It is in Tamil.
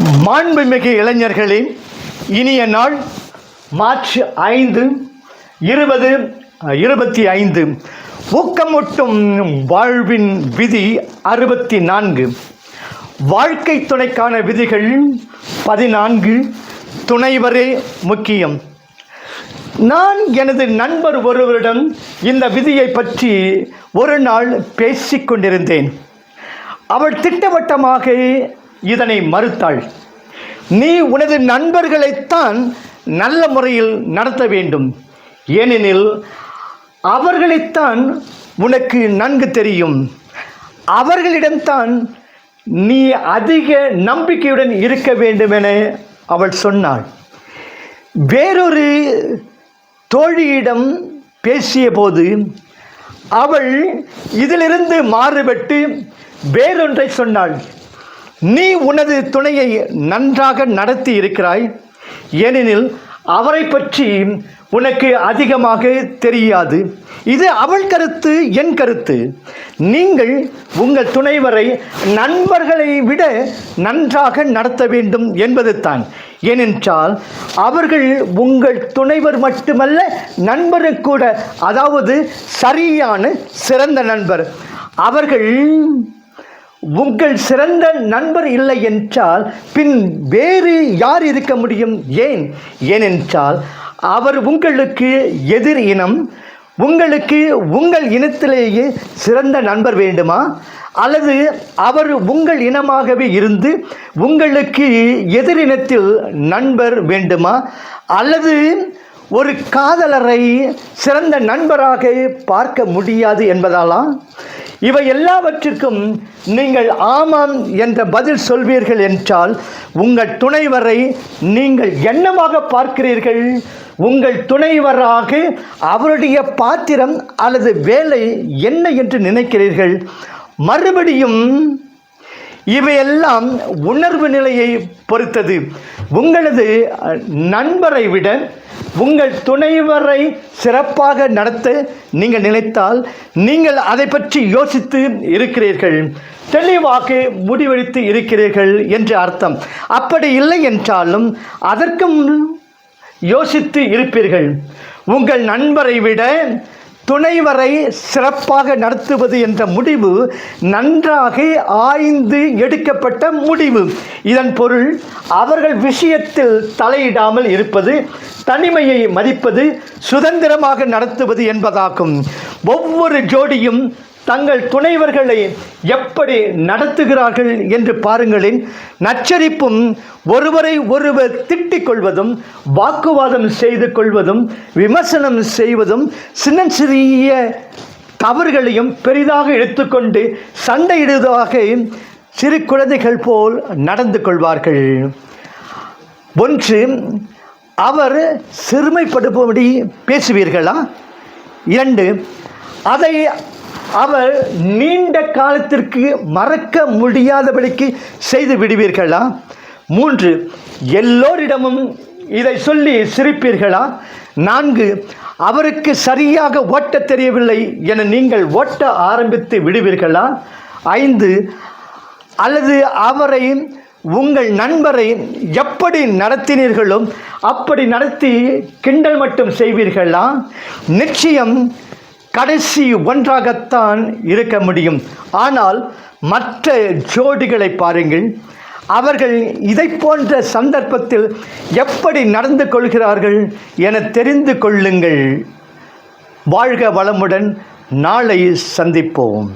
மாண்புமிகு இளைஞர்களே இனிய நாள் மார்ச் ஐந்து இருபது இருபத்தி ஐந்து. ஊக்கமூட்டும் வாழ்வின் விதி அறுபத்தி நான்கு. வாழ்க்கை துணைக்கான விதிகள் பதினான்கு. துணைவரே முக்கியம். நான் எனது நண்பர் ஒருவரிடம் இந்த விதியை பற்றி ஒரு நாள் பேசிக் கொண்டிருந்தேன் அவள் திட்டவட்டமாக இதனை மறுத்தாள். நீ உனது நண்பர்களைத்தான் நல்ல முறையில் நடத்த வேண்டும். ஏனெனில் அவர்களைத்தான் உனக்கு நன்கு தெரியும். அவர்களிடம்தான் நீ அதிக நம்பிக்கையுடன் இருக்க வேண்டும் என அவள் சொன்னாள். வேறொரு தோழியிடம் பேசியபோது அவள் இதிலிருந்து மாறுபட்டு வேறொன்றை சொன்னாள். நீ உனது துணையை நன்றாக நடத்தி இருக்கிறாய். ஏனெனில் அவரை பற்றி உனக்கு அதிகமாக தெரியாது. இது அவள் கருத்து என் கருத்து. நீங்கள் உங்கள் துணைவரை நண்பர்களை விட நன்றாக நடத்த வேண்டும் என்பது தான். ஏனென்றால் அவர்கள் உங்கள் துணைவர் மட்டுமல்ல நண்பரும் கூட அதாவது சரியான சிறந்த நண்பர். அவர்கள் உங்கள் சிறந்த நண்பர் இல்லை என்றால் பின் வேறு யார் இருக்க முடியும் ஏன்? ஏனென்றால் அவர் உங்களுக்கு எதிர் இனம் உங்களுக்கு உங்கள் இனத்திலேயே சிறந்த நண்பர் வேண்டுமா? அல்லது அவர் உங்கள் இனமாகவே இருந்து உங்களுக்கு எதிரினத்தில் நண்பர் வேண்டுமா? அல்லது ஒரு காதலரை சிறந்த நண்பராக பார்க்க முடியாது என்பதாலா? இவை எல்லாவற்றிற்கும் நீங்கள் ஆமாம் என்ற பதில் சொல்வீர்கள் என்றால் உங்கள் துணைவரை நீங்கள் என்னமாக பார்க்கிறீர்கள். உங்கள் துணைவராக அவருடைய பாத்திரம் அல்லது வேலை என்ன என்று நினைக்கிறீர்கள். மறுபடியும் இவையெல்லாம் உணர்வு நிலையை பொறுத்தது. உங்களது நண்பரை விட உங்கள் துணைவரை சிறப்பாக நடத்த நீங்கள் நினைத்தால் நீங்கள் அதை பற்றி யோசித்து இருக்கிறீர்கள். தெளிவாக முடிவெடுத்து இருக்கிறீர்கள் என்று அர்த்தம். அப்படி இல்லை என்றாலும் அதற்கும் யோசித்து இருப்பீர்கள். உங்கள் நண்பரை விட துணைவரை சிறப்பாக நடத்துவது என்ற முடிவு நன்றாக ஆய்ந்து எடுக்கப்பட்ட முடிவு. இதன் பொருள் அவர்கள் விஷயத்தில் தலையிடாமல் இருப்பது தனிமையை மதிப்பது சுதந்திரமாக நடத்துவது என்பதாகும். ஒவ்வொரு ஜோடியும் தங்கள் துணைவர்களை எப்படி நடத்துகிறார்கள் என்று பாருங்களேன் நச்சரிப்பும் ஒருவரை ஒருவர் திட்டிக் கொள்வதும் வாக்குவாதம் செய்து கொள்வதும் விமர்சனம் செய்வதும் சின்ன சிறிய தவறுகளையும் பெரிதாக எடுத்துக்கொண்டு சண்டையிடுவதாக சிறு குழந்தைகள் போல் நடந்து கொள்வார்கள். ஒன்று அவர் சிறுமைப்படும்படி பேசுவீர்களா? இரண்டு அதை அவர் நீண்ட காலத்திற்கு மறக்க முடியாதபடிக்கு செய்து விடுவீர்களா? மூன்று எல்லோரிடமும் இதை சொல்லி சிரிப்பீர்களா? நான்கு அவருக்கு சரியாக ஓட்ட தெரியவில்லை என நீங்கள் ஓட்ட ஆரம்பித்து விடுவீர்களா? ஐந்து அல்லது அவரை உங்கள் நண்பரை எப்படி நடத்தினீர்களோ அப்படி நடத்தி கிண்டல் மட்டும் செய்வீர்களா? நிச்சயம் கடைசி ஒன்றாகத்தான் இருக்க முடியும். ஆனால் மற்ற ஜோடிகளை பாருங்கள். அவர்கள் இதை போன்ற சந்தர்ப்பத்தில் எப்படி நடந்து கொள்கிறார்கள் என தெரிந்து கொள்ளுங்கள். வாழ்க வளமுடன் நாளை சந்திப்போம்.